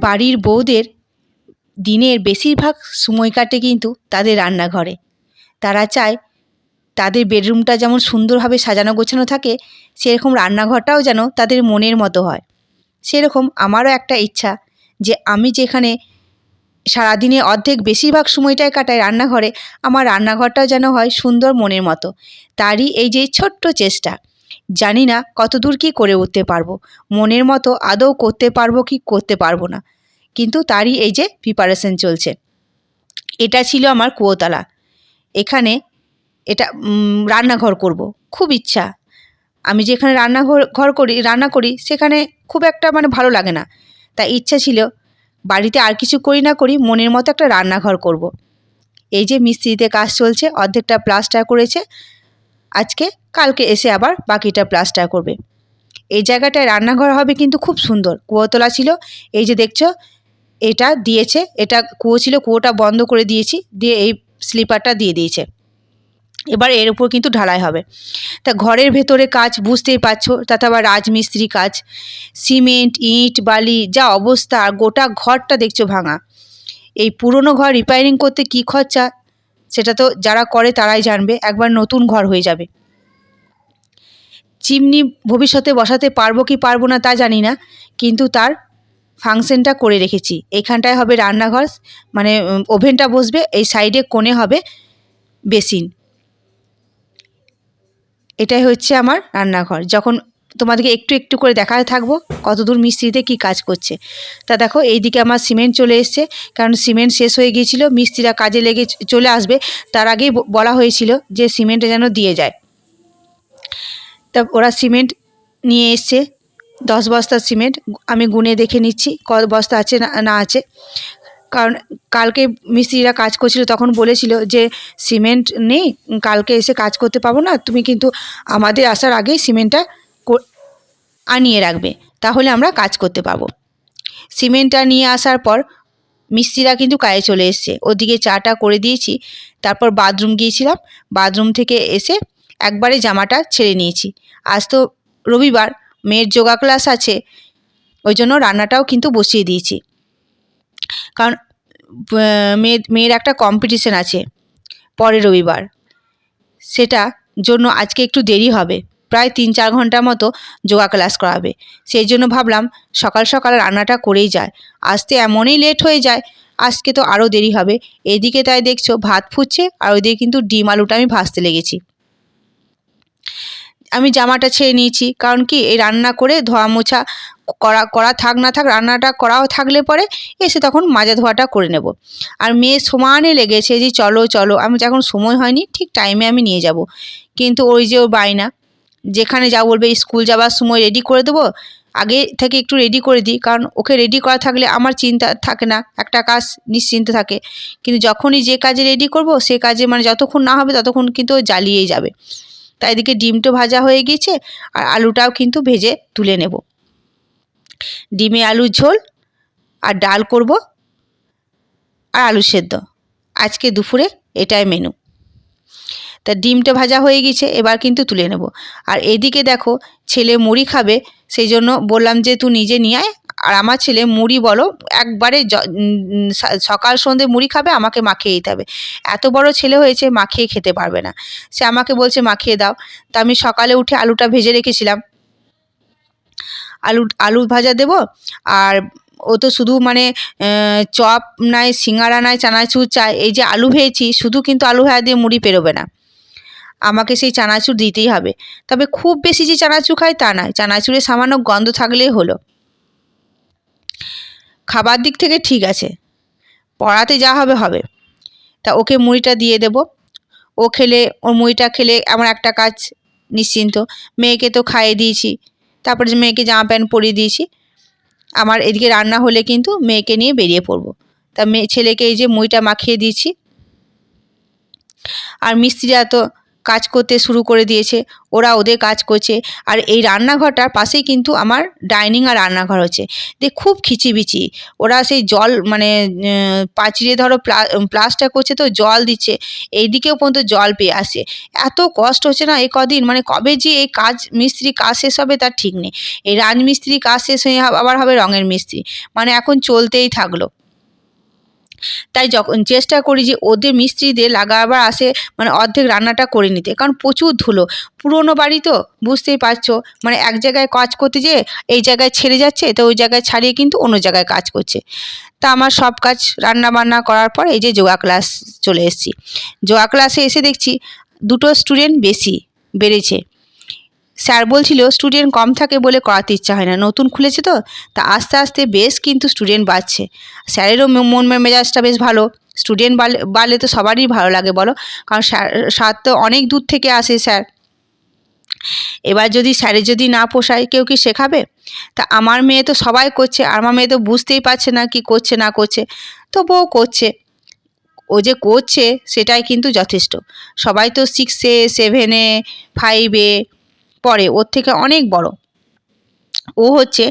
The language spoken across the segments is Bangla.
বাড়ির বউদের দিনের বেশিরভাগ সময় কাটে কিন্তু তাদের রান্নাঘরে। তারা চায় তাদের বেডরুমটা যেমন সুন্দরভাবে সাজানো গোছানো থাকে, সেরকম রান্নাঘরটাও যেন তাদের মনের মতো হয়। সেরকম আমারও একটা ইচ্ছা যে আমি যেখানে সারাদিনে অর্ধেক বেশিরভাগ সময়টাই কাটাই রান্নাঘরে, আমার রান্নাঘরটাও যেন হয় সুন্দর মনের মতো। তারই এই যে ছোট্ট চেষ্টা। জানি না কতদূর কী করে উঠতে পারব। মনের মতো আদৌ করতে পারব কি করতে পারব না। কিন্তু তারই এই যে প্রিপারেশন চলছে। এটা ছিল আমার কুয়োতলা। এখানে এটা রান্নাঘর করব। খুব ইচ্ছা। আমি যেখানে রান্নাঘর, ঘর করি, রান্না করি, সেখানে খুব একটা মানে ভালো লাগে না। তাই ইচ্ছা ছিল, বাড়িতে আর কিছু করি না করি, মনের মতো একটা রান্নাঘর করব। এই যে মিস্ত্রিতে কাজ চলছে, অর্ধেকটা প্লাস্টার করেছে। আজকে কালকে এসে আবার বাকিটা প্লাস্টার করবে। এই জায়গাটায় রান্নাঘর হবে কিন্তু খুব সুন্দর। কুয়োতলা ছিল। এই যে দেখছ, এটা দিয়েছে। এটা কুয়ো ছিল, কুয়োটা বন্ধ করে দিয়েছি। দিয়ে এই স্লিপারটা দিয়ে দিয়েছে। এবার এর উপর কিন্তু ঢালাই হবে। তা ঘরের ভেতরে কাজ বুঝতেই পারছ, তাতে আবার রাজমিস্ত্রি কাজ। সিমেন্ট, ইট, বালি, যা অবস্থা গোটা ঘরটা দেখছ ভাঙা। এই পুরনো ঘর রিপেয়ারিং করতে কী খরচা? সেটা তো যারা করে তারাই জানবে। একবার নতুন ঘর হয়ে যাবে। চিমনি ভবিষ্যতে বসাতে পারব কি পারব না তা জানি না, কিন্তু তার ফাংশনটা করে রেখেছি। এইখানটায় হবে রান্নাঘর মানে ওভেনটা বসবে, এই সাইডে কোণে হবে বেসিন। এটাই হচ্ছে আমার রান্নাঘর। যখন তোমাদেরকে একটু একটু করে দেখাতে থাকব কতদূর মিস্ত্রিতে কি কাজ করছে। তা দেখো, এইদিকে আমার সিমেন্ট চলে এসছে, কারণ সিমেন্ট শেষ হয়ে গিয়েছিল, মিস্ত্রিরা কাজে লেগে চলে আসবে। তার আগেই বলা হয়েছিল যে সিমেন্টটা যেন দিয়ে যায়। তা ওরা সিমেন্ট নিয়ে এসছে। দশ বস্তা সিমেন্ট আমি গুনে দেখে নিচ্ছি, ক বস্তা আছে না আছে। কারণ কালকে মিস্ত্রিরা কাজ করছিল, তখন বলেছিল যে সিমেন্ট নেই, কালকে এসে কাজ করতে পাবো না, তুমি কিন্তু আমাদের আসার আগেই সিমেন্টটা আনিয়ে রাখবে, তাহলে আমরা কাজ করতে পাবো। সিমেন্টটা নিয়ে আসার পর মিস্ত্রিরা কিন্তু কাজে চলে এসছে। ওদিকে চাটা করে দিয়েছি, তারপর বাথরুম গিয়েছিলাম। বাথরুম থেকে এসে একবারে জামাটা ছেড়ে নিয়েছি। আজ তো রবিবার, মেয়ের যোগা ক্লাস আছে, ওই জন্য রান্নাটাও কিন্তু বসিয়ে দিয়েছি। কারণ মেয়ের মেয়ের একটা কম্পিটিশন আছে পরে রবিবার। সেটা জন্য আজকে একটু দেরি হবে। প্রায় তিন চার ঘণ্টা মতো যোগা ক্লাস করাবে। সেই জন্য ভাবলাম সকাল সকাল রান্নাটা করেই যায় আসতে এমনই লেট হয়ে যায়, আজকে তো আরও দেরি হবে। এদিকে তাই দেখছ ভাত ফুটছে, আর ওইদিকে কিন্তু ডিম আলুটা আমি ভাজতে লেগেছি। আমি জামাটা ছেড়ে নিয়েছি। কারণ কি? এই রান্না করে ধোয়া মোছা করা করা থাক না থাক, রান্নাটা করাও থাকলে পরে এসে তখন মাজা ধোয়াটা করে নেব। আর মেয়ে সমানে লেগেছে যে, চলো চলো। আমি যখন সময় হয়নি, ঠিক টাইমে আমি নিয়ে যাব। কিন্তু ওই যে ও বায়না, যেখানে যা বলবে, স্কুল যাওয়ার সময় রেডি করে দেবো। আগে থেকে একটু রেডি করে দিই। কারণ ওকে রেডি করা থাকলে আমার চিন্তা থাকে না, একটা কাজ নিশ্চিন্ত থাকে। কিন্তু যখনই যে কাজে রেডি করব, সে কাজে মানে যতক্ষণ না হবে, ততক্ষণ কিন্তু জ্বালিয়েই যাবে। তাই এদিকে ডিমটা ভাজা হয়ে গিয়েছে আর আলুটাও কিন্তু ভেজে তুলে নেব। ডিমে আলুর ঝোল আর ডাল করব আর আলু সেদ্ধ। আজকে দুপুরে এটাই মেনু তা ডিমটা ভাজা হয়ে গেছে এবার কিন্তু তুলে নেব। আর এদিকে দেখো ছেলে মুড়ি খাবে, সেই জন্য বললাম যে, তুই নিজে নিয়ে আয় আর আমার ছেলে মুড়ি বলো, একবারে সকাল সন্ধে মুড়ি খাবে, আমাকে মাখিয়ে দিতে হবে। এত বড় ছেলে হয়েছে, মাখিয়ে খেতে পারবে না। সে আমাকে বলছে, মাখিয়ে দাও। তা আমি সকালে উঠে আলুটা ভেজে রেখেছিলাম। আলু আলু ভাজা দেব, আর ও তো শুধু মানে চপ নাই সিঙ্গারা নাই, চানাচুর চায় এই যে আলু ভেজেছি, শুধু কিন্তু আলু ভাজা দিয়ে মুড়ি পেরোবে না। আমাকে সেই চানাচুর দিতেই হবে। তবে খুব বেশি যে চানাচুর খায় তা নয় চানাচুরে সামান্য গন্ধ থাকলেই হলো। খাবার দিক থেকে ঠিক আছে। পড়াতে যা হবে হবে। তা ওকে মুড়িটা দিয়ে দেব। ও খেলে ওর মুড়িটা খেলে আমার একটা কাজ নিশ্চিন্ত। মেয়েকে তো খাইয়ে দিয়েছি। তারপরে মেয়েকে জামা প্যান্ট পরিয়ে দিয়েছি। আমার এদিকে রান্না হলে কিন্তু মেয়েকে নিয়ে বেরিয়ে পড়ব। তা মেয়ে ছেলেকে এই যে মুড়িটা মাখিয়ে দিয়েছি। আর মিস্ত্রিরা তো কাজ করতে শুরু করে দিয়েছে, ওরা ওদের কাজ করছে। আর এই রান্নাঘরটার পাশেই কিন্তু আমার ডাইনিং আর রান্নাঘর হচ্ছে। দিয়ে খুব খিচিবিচি। ওরা সেই জল মানে পাঁচিলে ধরো প্লা- প্লাস্টার করছে তো জল দিচ্ছে এইদিকেও পর্যন্ত জল পেয়ে আসে এত কষ্ট হচ্ছে না এই কদিন? মানে কবে যে এই কাজ, মিস্ত্রি কাজ শেষ হবে তার ঠিক নেই। এই রাজমিস্ত্রি কাজ শেষ হয়ে আবার হবে রঙের মিস্ত্রি। মানে এখন চলতেই থাকল। তাই যখন চেষ্টা করি যে ওদের মিস্ত্রিদের লাগাবার আসে মানে অর্ধেক রান্নাটা করে নিতে। কারণ প্রচুর ধুলো। পুরোনো বাড়ি তো, বুঝতেই পারছ? মানে এক জায়গায় কাজ করতে যেয়ে এই জায়গায় ছেড়ে যাচ্ছে, তো ওই জায়গায় ছাড়িয়ে কিন্তু অন্য জায়গায় কাজ করছে। তা আমার সব কাজ রান্না বান্না করার পর এই যে যোগা ক্লাস চলে এসেছি। যোগা ক্লাসে এসে দেখছি দুটো স্টুডেন্ট বেশি বেড়েছে। স্যার বলছিল, স্টুডেন্ট কম থাকে বলে করাতে ইচ্ছা হয় না। নতুন খুলেছে তো? তা আস্তে আস্তে বেশ কিন্তু স্টুডেন্ট বাড়ছে। স্যারেরও মন মেজাজটা বেশ ভালো। স্টুডেন্ট বাড়লে তো সবারই ভালো লাগে, বলো? কারণ স্যার স্যার তো অনেক দূর থেকে আসে, স্যার। এবার যদি স্যারের যদি না পোষায়, কেউ কি শেখাবে? তা আমার মেয়ে তো সবাই করছে, আর আমার মেয়ে তো বুঝতেই পারছে না কি করছে, না করছে। তবুও করছে। ও যে করছে, সেটাই কিন্তু যথেষ্ট। সবাই তো সিক্সে সেভেনে ফাইভে পড়ে ওর থেকে অনেক বড়। ও হচ্ছে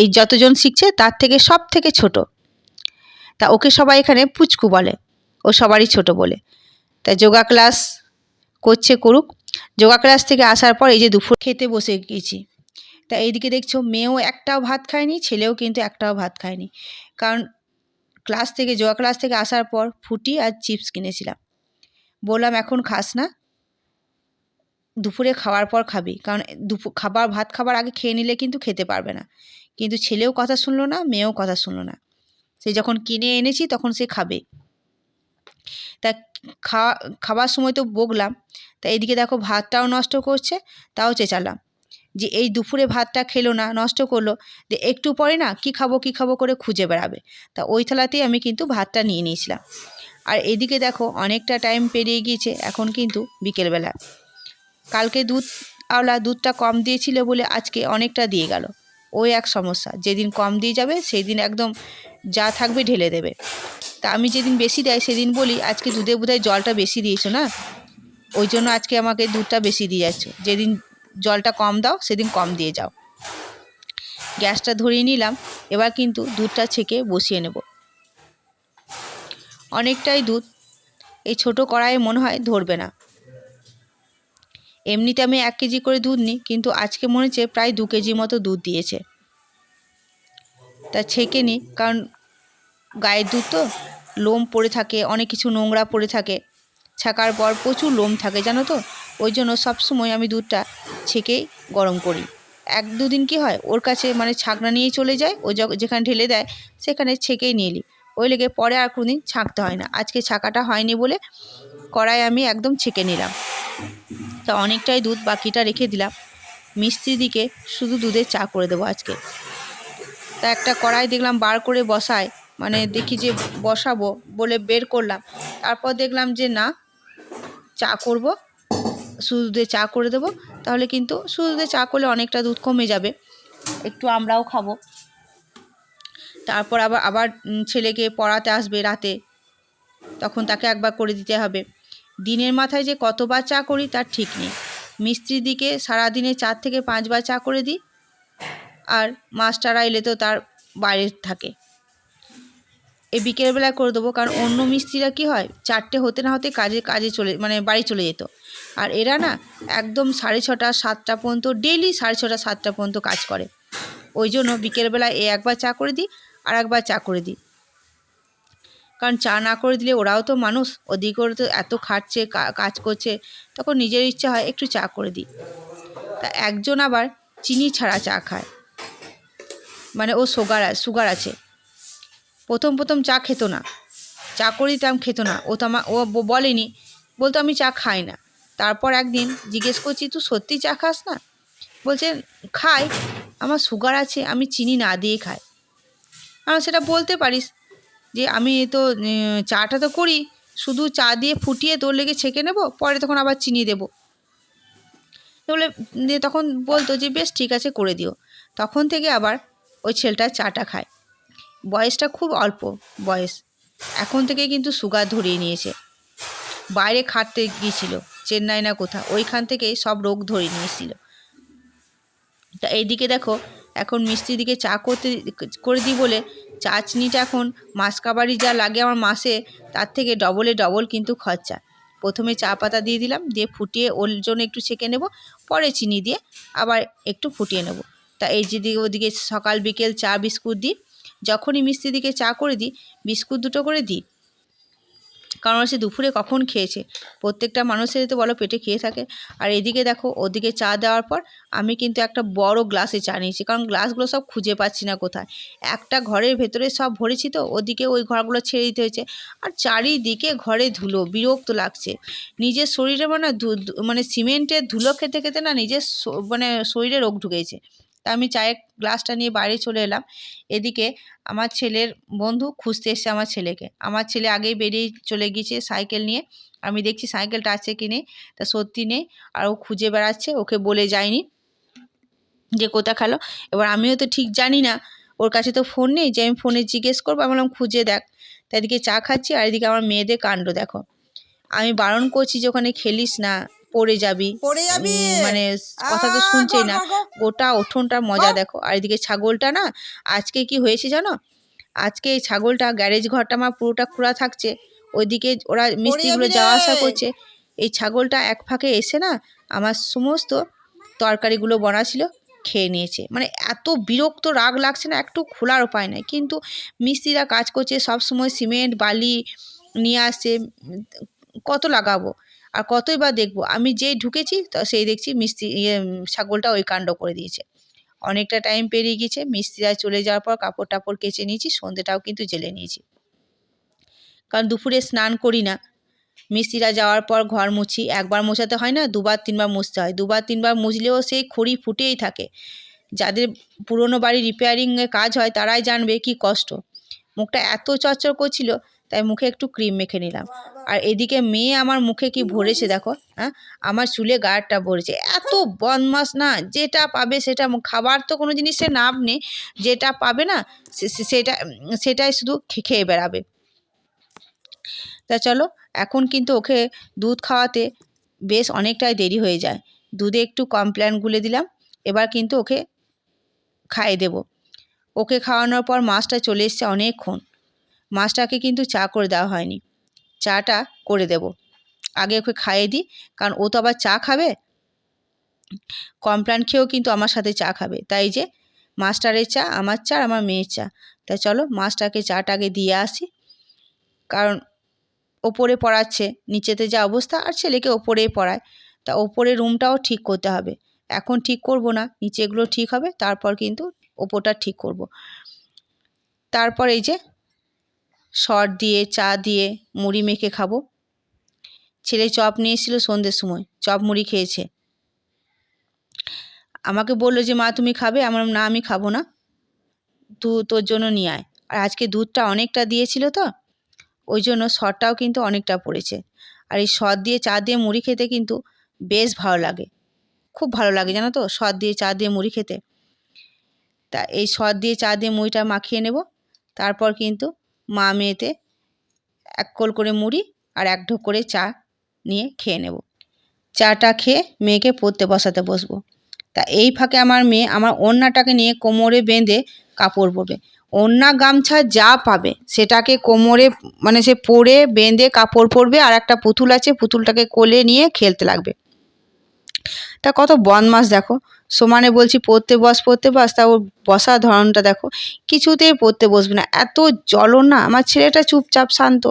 এই যতজন শিখছে, তার থেকে সব থেকে ছোট। তা ওকে সবাই এখানে পুচকু বলে। ও সবারই ছোট বলে। তা যোগা ক্লাস করছে করুক। যোগা ক্লাস থেকে আসার পর এই যে দুপুর খেতে বসে গেছি। তা এইদিকে দেখছ, মেয়েও একটাও ভাত খায়নি, ছেলেও কিন্তু একটাও ভাত খায়নি। কারণ ক্লাস থেকে, যোগা ক্লাস থেকে আসার পর ফুটি আর চিপস কিনেছিলাম। বললাম, এখন খাস না। দুপুরে খাওয়ার পর খাবি। কারণ দুপুর খাবার, ভাত খাবার আগে খেয়ে নিলে কিন্তু খেতে পারবে না। কিন্তু ছেলেও কথা শুনলো না, মেয়েও কথা শুনলো না। সে যখন কিনে এনেছি তখন সে খাবে। তা খাওয়া, খাবার সময় তো বকলাম। তা এদিকে দেখো ভাতটাও নষ্ট করছে, তাও চেঁচালাম। যে এই দুপুরে ভাতটা খেলো না, নষ্ট করল, যে একটু পরে না কি খাব কি খাব করে খুঁজে বেড়াবে। তা ওই থালাতেই আমি কিন্তু ভাতটা নিয়ে নিয়েছিলাম। আর এদিকে দেখো অনেকটা টাইম পেরিয়ে গিয়েছে, এখন কিন্তু বিকেলবেলা। কালকে দুধ আওলা দুধটা কম দিয়েছিল বলে আজকে অনেকটা দিয়ে গেল। ওই এক সমস্যা। যেদিন কম দিয়ে যাবে সেই দিন একদম যা থাকবে ঢেলে দেবে। তা আমি যেদিন বেশি দেয়, সেদিন বলি, আজকে দুধে বোধহয় জলটা বেশি দিয়েছ না? ওই জন্য আজকে আমাকে দুধটা বেশি দিয়ে যাচ্ছ। যেদিন জলটা কম দাও, সেদিন কম দিয়ে যাও। গ্যাসটা ধরিয়ে নিলাম। এবার কিন্তু দুধটা ছেঁকে বসিয়ে নেব। অনেকটাই দুধ। এই ছোট কড়াইয়ে মনে হয় ধরবে না। এমনিতে আমি এক কেজি করে দুধ নিই, কিন্তু আজকে মনে হচ্ছে প্রায় দু কেজি মতো দুধ দিয়েছে। তা ছেঁকে নিই, কারণ গায়ের দুধ তো, লোম পড়ে থাকে, অনেক কিছু নোংরা পড়ে থাকে। ছাকার পর প্রচুর লোম থাকে, জানো তো? ওই জন্য সবসময় আমি দুধটা ছেঁকেই গরম করি। এক দুদিন কি হয়, ওর কাছে মানে ছাকনা নিয়েই চলে যায়, ও যখ- যেখানে ঢেলে দেয়, সেখানে ছেঁকেই নিয়ে নিই ওই লেগে পরে আর কোনোদিন ছাঁকতে হয় না। আজকে ছাকাটা হয়নি বলে কড়াই আমি একদম ছেঁকে নিলাম। তা অনেকটাই দুধ বাকিটা রেখে দিলাম। মিস্ত্রি দিকে শুধু দুধের চা করে দেবো আজকে। তা একটা কড়াই দেখলাম বার করে বসায় মানে দেখি যে বসাবো বলে বের করলাম। তারপর দেখলাম যে না, চা করব, শুধু দুধে চা করে দেবো। তাহলে কিন্তু শুধু দুধে চা করলে অনেকটা দুধ কমে যাবে। একটু আমরাও খাব। তারপর আবার আবার ছেলেকে পড়াতে আসবে রাতে। তখন তাকে একবার করে দিতে হবে। দিনের মাথায় যে কতবার চা করি তার ঠিক নেই। মিস্ত্রির দিকে সারাদিনে চার থেকে পাঁচবার চা করে দিই, আর মাস্টাররা এলে তো তার বাইরে থাকে। এই বিকেলবেলায় করে দেবো, কারণ অন্য মিস্ত্রিরা কি হয়, চারটে হতে না হতে কাজে কাজে চলে মানে বাড়ি চলে যেত। আর এরা না একদম সাড়ে ছটা, সাতটা পর্যন্ত ডেলি সাড়ে ছটা, সাতটা পর্যন্ত কাজ করে। ওই জন্য বিকেলবেলায় এ একবার চা করে দিই, আর একবার চা করে দিই। কারণ চা না করে দিলে ওরাও তো মানুষ, ওদিকে ওরা তো এত খাটছে কাজ করছে, তখন নিজের ইচ্ছা হয় একটু চা করে দিই। তা একজন আবার চিনি ছাড়া চা খায়। মানে ও সুগার সুগার আছে। প্রথম প্রথম চা খেত না। চা করে দিতাম খেত না। ও তো আমার, ও বলেনি, বলতো আমি চা খাই না। তারপর একদিন জিজ্ঞেস করছি, তুই সত্যি চা খাস না? বলছে, খাই, আমার সুগার আছে, আমি চিনি না দিয়ে খাই। আমার সেটা বলতে পারিস যে আমি তো চাটা তো করি, শুধু চা দিয়ে ফুটিয়ে তোর লেগে ছেঁকে নেব, পরে তখন আবার চিনি দেবো। বলে তখন বলতো যে, বেশ, ঠিক আছে, করে দিও। তখন থেকে আবার ওই ছেলেটা চাটা খায়। বয়সটা খুব অল্প বয়স। এখন থেকে কিন্তু সুগার ধরিয়ে নিয়েছে। বাইরে খাটতে গিয়েছিল, চেন্নাই না কোথা ওইখান থেকে সব রোগ ধরে নিয়েছিল। তা এইদিকে দেখো এখন মিস্ত্রির দিকে চা করতে করে দিই বলে চা চিনিটা এখন মাসকাবারি যা লাগে আমার মাসে, তার থেকে ডবলে ডবল কিন্তু খরচা। প্রথমে চা পাতা দিয়ে দিলাম, দিয়ে ফুটিয়ে ওর জন্য একটু ছেঁকে নেব, পরে চিনি দিয়ে আবার একটু ফুটিয়ে নেব। তা এই যেদিকে ওদিকে সকাল বিকেল চা বিস্কুট দিই, যখনই মিস্ত্রি দিকে চা করে দিই, বিস্কুট দুটো করে দিই কারণ সে দুপুরে কখন খেয়েছে। প্রত্যেকটা মানুষেরই তো বলো পেটে খেয়ে থাকে। আর এদিকে দেখো, ওদিকে চা দেওয়ার পর আমি কিন্তু একটা বড় গ্লাসে চা নিয়েছি, কারণ গ্লাসগুলো সব খুঁজে পাচ্ছি না কোথায়। একটা ঘরের ভেতরে সব ভরেছি তো, ওদিকে ওই ঘরগুলো ছেড়ে দিতে হয়েছে। আর চারিদিকে ঘরে ধুলো, বিরক্ত লাগছে। নিজের শরীরে মানে মানে সিমেন্টের ধুলো খেতে খেতে না নিজের মানে শরীরে রোগ ঢুকেছে। তা আমি চায়ের গ্লাসটা নিয়ে বাইরে চলে এলাম। এদিকে আমার ছেলের বন্ধু খুঁজতে এসছে আমার ছেলেকে। আমার ছেলে আগেই বেরিয়ে চলে গিয়েছে সাইকেল নিয়ে। আমি দেখছি সাইকেলটা আছে কি নেই, তা সত্যি নেই, আর ও খুঁজে বেড়াচ্ছে, ওকে বলে যায়নি যে কোথা খেলো। এবার আমিও তো ঠিক জানি না, ওর কাছে তো ফোন নেই যে আমি ফোনে জিজ্ঞেস করব। আমি বললাম, খুঁজে দেখ। তা এদিকে চা খাচ্ছি, আর এদিকে আমার মেয়েদের কাণ্ড দেখো। আমি বারণ করছি যে ওখানে খেলিস না। পড়ে যাবি। পড়ে যাবি? মানে কথা তো শুনছেই না। গোটা উঠোনটার মজা দেখো। আর এদিকে ছাগলটা না আজকে কি হয়েছে জানো? আজকে এই ছাগলটা গ্যারেজ ঘরটা আমার পুরোটা খোলা থাকছে। ওইদিকে ওরা মিস্ত্রিগুলো যাওয়া আসা করছে। এই ছাগলটা এক ফাঁকে এসে না আমার সমস্ত তরকারিগুলো বনা ছিল খেয়ে নিয়েছে। মানে এত বিরক্ত রাগ লাগছে না একটু খোলার উপায় নাই। কিন্তু মিস্ত্রিরা কাজ করছে সব সময় সিমেন্ট বালি নিয়ে আসছে। কত লাগাবো? আর কতই বা দেখব। আমি যেই ঢুকেছি, তো সেই দেখছি মিস্ত্রি ইয়ে ছাগলটা ওই কাণ্ড করে দিয়েছে। অনেকটা টাইম পেরিয়ে গেছে মিস্ত্রিরা চলে যাওয়ার পর কাপড় টাপড় কেচে নিয়েছি, সন্ধেটাও কিন্তু জেলে নিয়েছি। কারণ দুপুরে স্নান করি না। মিস্ত্রিরা যাওয়ার পর ঘর মুছি, একবার মোছাতে হয় না, দুবার তিনবার মুছতে হয়। দুবার তিনবার মুছলেও সেই খড়ি ফুটেই থাকে। যাদের পুরনো বাড়ি রিপেয়ারিংয়ের কাজ হয়, তারাই জানবে কি কষ্ট। মুখটা এত চরচর করছিল তাই মুখে একটু ক্রিম মেখে নিলাম। আর এদিকে মেয়ে আমার মুখে কি ভরেছে দেখো হ্যাঁ? আমার চুলে গায়েরটা ভরেছে। এত বদমাস না, যেটা পাবে সেটা খাবার তো কোনো জিনিসের নাম নেই। যেটা পাবে না সেটা, সেটাই শুধু খেয়ে বেড়াবে। তা চলো, এখন কিন্তু ওকে দুধ খাওয়াতে বেশ অনেকটাই দেরি হয়ে যায়। দুধে একটু কমপ্ল্যান গুলে দিলাম, এবার কিন্তু ওকে খাইয়ে দেবো। ওকে খাওয়ানোর পর মাছটা চলে এসছে অনেকক্ষণ। মাছটাকে কিন্তু চা করে দেওয়া হয়নি। চাটা করে দেব। আগে ওকে খাইয়ে দিই, কারণ ও তো আবার চা খাবে। কমপ্ল্যান খেয়েও কিন্তু আমার সাথে চা খাবে। তাই যে, মাস্টারের চা, আমার চা আর আমার মেয়ের চা। তাই চলো, মাছটাকে চাটা আগে দিয়ে আসি। কারণ ওপরে পড়াচ্ছে, নিচেতে যা অবস্থা, আর ছেলেকে ওপরেই পড়ায়। তা ওপরে রুমটাও ঠিক করতে হবে। এখন ঠিক করব না, নিচেগুলো ঠিক হবে, তারপর কিন্তু ওপরটা ঠিক করব। তারপর এই যে শর্ট দিয়ে, চা দিয়ে মুড়ি মেখে খাব। ছেলে চপ নিয়ে এসেছিল সন্ধ্যের সময়, চপ মুড়ি খেয়েছে। আমাকে বলল যে, মা, তুমি খাবে? আমার না, আমি খাব না। তুই তোর জন্য নিয়ে আয়। আর আজকে দুধটা অনেকটা দিয়েছিল তো, ওই জন্য সরটাও কিন্তু অনেকটা পড়েছে। আর এই সর দিয়ে, চা দিয়ে মুড়ি খেতে কিন্তু বেশ ভালো লাগে। খুব ভালো লাগে, জানো তো? সর দিয়ে, চা দিয়ে মুড়ি খেতে। তা এই সর দিয়ে, চা দিয়ে মুড়িটা মাখিয়ে নেব। তারপর কিন্তু মা মেয়েতে এক কোল করে মুড়ি আর এক ঢোক করে চা নিয়ে খেয়ে নেব। চাটা খেয়ে মেয়েকে পড়তে বসাতে বসবো। তা এই ফাঁকে আমার মেয়ে আমার ওড়নাটাকে নিয়ে কোমরে বেঁধে কাপড় পরবে। ওড়না গামছা যা পাবে সেটাকে কোমরে মানে সে পরে বেঁধে কাপড় পরবে আর একটা পুতুল আছে, পুতুলটাকে কোলে নিয়ে খেলতে লাগবে। তা কত বদমাস দেখো। সমানে বলছি, পড়তে বস পড়তে বস, তা ওর বসার ধরনটা দেখো। কিছুতেই পড়তে বসবে না। এত জ্বলন না, আমার ছেলেটা চুপচাপ শান্ত।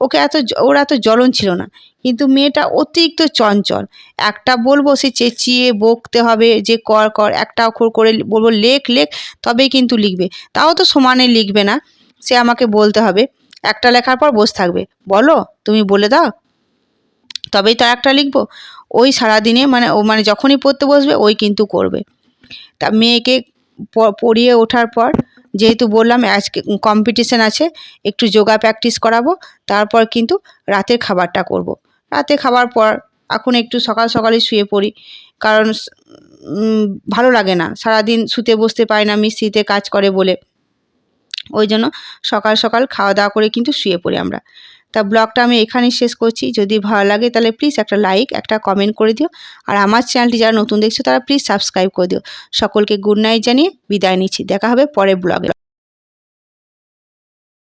ওকে এত ওর এত জ্বলন ছিল না। কিন্তু মেয়েটা অতিরিক্ত চঞ্চল। একটা বলব, সে চেঁচিয়ে বকতে হবে, যে কর কর, একটা অক্ষর করে বলব, লেখ লেখ, তবেই কিন্তু লিখবে। তাও তো সমানে লিখবে না। সে আমাকে বলতে হবে, একটা লেখার পর বসে থাকবে। বলো, তুমি বলে দাও। তবেই তো একটা লিখব। ওই সারাদিনে মানে ও মানে যখনই পড়তে বসবে, ওই কিন্তু করবে। তা মেয়েকে পড়িয়ে ওঠার পর যেহেতু বললাম আজকে কম্পিটিশান আছে, একটু যোগা প্র্যাকটিস করাবো, তারপর কিন্তু রাতের খাবারটা করব। রাতে খাবার পর এখন একটু সকাল সকালে শুয়ে পড়ি, কারণ ভালো লাগে না। সারাদিন শুতে বসতে পারি না মিস্ত্রিতে কাজ করে বলে। ওই জন্য সকাল সকাল খাওয়া দাওয়া করে কিন্তু শুয়ে পড়ি আমরা। তা ব্লগটা আমি এখানেই শেষ করছি। যদি ভালো লাগে তাহলে প্লিজ একটা লাইক একটা কমেন্ট করে দিও। আর আমার চ্যানেলটি যারা নতুন দেখছ তারা প্লিজ সাবস্ক্রাইব করে দিও। সকলকে গুড নাইট জানিয়ে বিদায় নিচ্ছি। দেখা হবে পরের ব্লগে